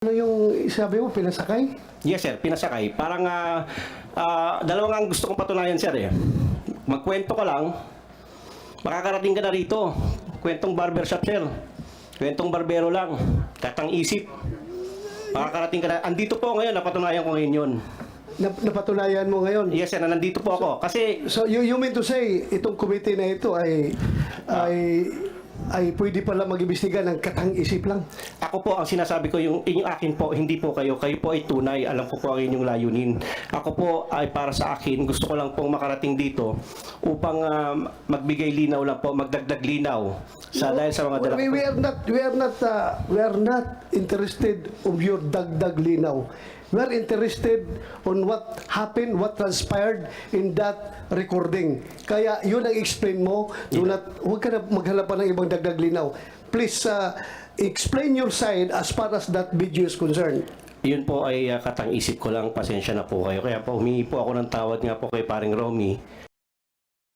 Ano yung sabi mo, pinasakay? Yes, sir. Pinasakay. Parang ah ah, dalawa nga ang gusto kong patunayan, sir. Eh. Magkwento ka lang, makakarating ka na rito. Kwentong barbershop, sir. Kwentong barbero lang. Katang isip. Makakarating ka na. Andito po ngayon, napatunayan ko ngayon yun. Nap napatunayan mo ngayon? Yes, sir. na Nandito po ako. Kasi So you, you mean to say, itong committee na ito ay ay ay pwede pala mag-imbestiga ng katang-isip lang? Ako po, ang sinasabi ko, yung inyong akin po, hindi po kayo. Kayo po ay tunay. Alam ko po ang inyong layunin. Ako po ay para sa akin, gusto ko lang pong makarating dito upang ah, magbigay linaw lang po, magdagdag linaw sa dahil sa mga dala We, we are not we are not uh, we are not interested of your dagdag linaw. We are interested on what happened, what transpired in that recording. Kaya yun ang explain mo. Do not, huwag ka na maghanap pa ng ibang dagdag linaw. Please uh, explain your side as far as that video is concerned. Yun po ay ah, katang isip ko lang, pasensya na po kayo. Kaya po humingi po ako ng tawad nga po kay paring Romy